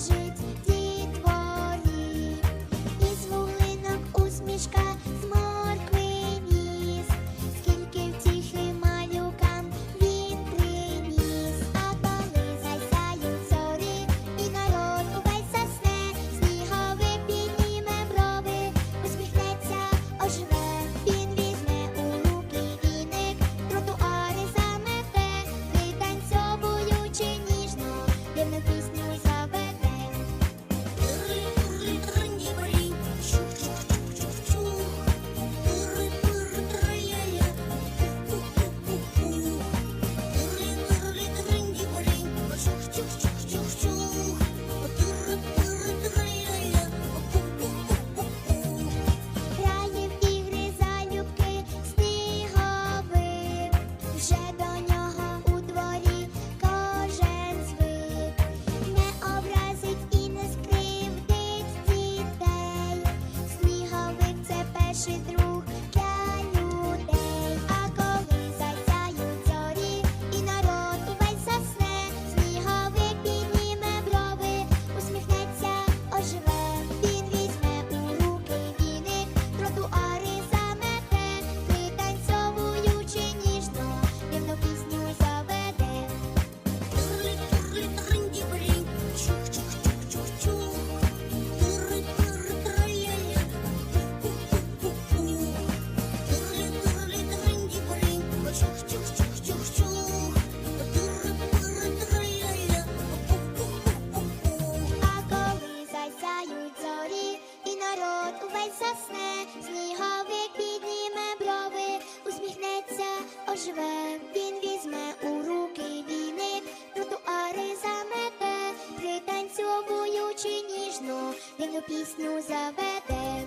лежить дід і із вулинок усмішка змога. flash through. очі ніжно, дивну пісню заведе.